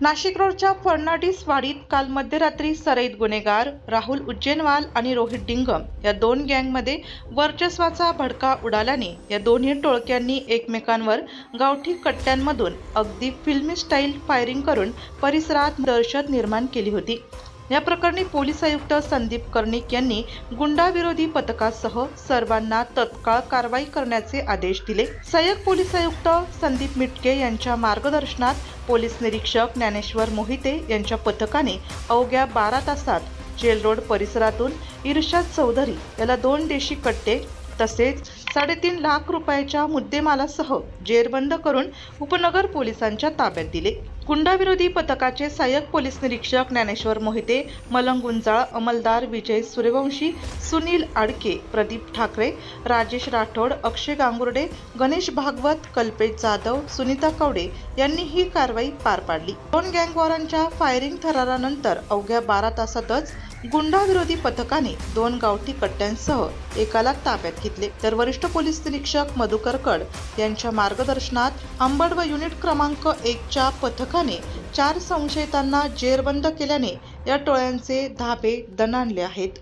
नाशिक रोडच्या फडणाटीस वाडीत काल मध्यरात्री सरईत गुन्हेगार राहुल उज्जैनवाल आणि रोहित डिंगम या दोन गँगमध्ये वर्चस्वाचा भडका उडाल्याने या दोन्ही टोळक्यांनी एकमेकांवर गावठी कट्ट्यांमधून अगदी फिल्मी स्टाईल फायरिंग करून परिसरात दहशत निर्माण केली होती. या प्रकरणी पोलीस आयुक्त संदीप कर्णिक यांनी गुंडाविरोधी पथकासह सर्वांना तत्काळ कारवाई करण्याचे आदेश दिले. सहाय्यक पोलीस आयुक्त संदीप मिटके यांच्या मार्गदर्शनात पोलीस निरीक्षक ज्ञानेश्वर मोहिते यांच्या पथकाने अवघ्या बारा तासात जेल रोड परिसरातून इर्शाद चौधरी याला दोन देशी कट्टे तसेच साडेतीन लाख रुपयाच्या मुद्देमालासह जेरबंद करून उपनगर पोलिसांच्या ताब्यात दिले. गुंडाविरोधी पथकाचे सहाय्यक पोलीस निरीक्षक ज्ञानेश्वर मोहिते मलंग गुंजाळ अंमलदार विजय सूर्यवंशी सुनील आडके प्रदीप ठाकरे राजेश राठोड अक्षय गांगुर्डे गणेश भागवत कल्पेश जाधव सुनीता कवडे यांनी ही कारवाई पार पाडली. दोन गँगवॉरांच्या फायरिंग थरारानंतर अवघ्या बारा तासातच गुंडाविरोधी पथकाने दोन गावठी कट्ट्यांसह एकाला ताब्यात घेतले. तर वरिष्ठ पोलीस निरीक्षक मधुकर कड यांच्या मार्गदर्शनात अंबड व युनिट क्रमांक एकच्या पथकाने चार संशयितांना जेरबंद केल्याने या टोळ्यांचे धाबे दणाणले आहेत.